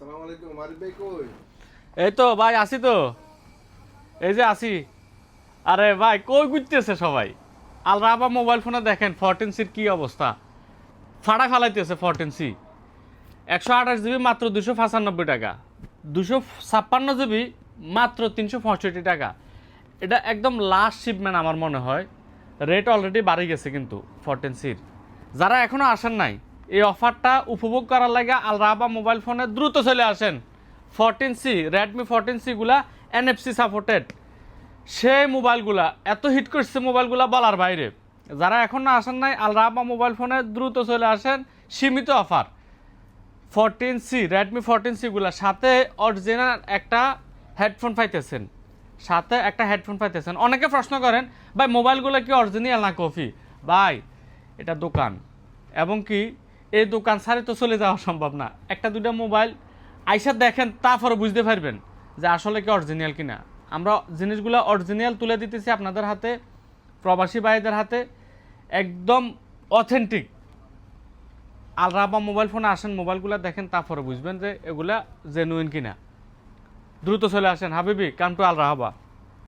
সালাম আলাইকুম, মারিফ ভাই কই? এই তো ভাই আসি তো। এই যে আসি আরে ভাই, কই ঘুরতেছে সবাই? আল রাবা মোবাইল ফোনে দেখেন ফোরটিন সির কি অবস্থা? ফাড়া ফালাইতেছে ফোরটিন সি একশো আঠাশ জিবি মাত্র দুশো পঁচানব্বই টাকা। দুশো ছাপ্পান্ন জিবি মাত্র তিনশো পঁয়ষট্টি টাকা। এটা একদম লাস্ট শিপমেন্ট আমার মনে হয়। রেট অলরেডি বাড়ি গেছে কিন্তু ফোরটিন সির যারা এখনও আসেন নাই এই অফারটা উপভোগ করার লাগে আল মোবাইল ফোনে দ্রুত চলে আসেন। ফোরটিন সি রেডমি ফোরটিন সিগুলা এনএফসি সাপোর্টেড সেই মোবাইলগুলা, এত হিট করছে মোবাইলগুলা বলার বাইরে। যারা এখন না আসেন নাই, আল মোবাইল ফোনে দ্রুত চলে আসেন, সীমিত offer. Fourteen C Redmi fourteen সিগুলা সাথে অরিজিনাল একটা হেডফোন পাইতেছেন। সাথে একটা হেডফোন পাইতেছেন। অনেকে প্রশ্ন করেন, ভাই, মোবাইলগুলো কি অরিজিনাল না কফি ভাই, এটা দোকান। এবং কি এই দোকান ছাড়ে তো চলে যাওয়া সম্ভব না। একটা দুটো মোবাইল আইসা দেখেন তারপরে বুঝতে পারবেন যে আসলে কি অরিজিনাল কিনা। আমরা জিনিসগুলো অরিজিনাল তুলে দিতেছি আপনাদের হাতে, প্রবাসী ভাইদের হাতে, একদম অথেন্টিক আল রাবা মোবাইল ফোনে আসেন মোবাইলগুলো দেখেন তারপরে বুঝবেন যে এগুলা জেনুইন কিনা। দ্রুত চলে আসেন। হাবিবি, কাম টু আল রাহাবা।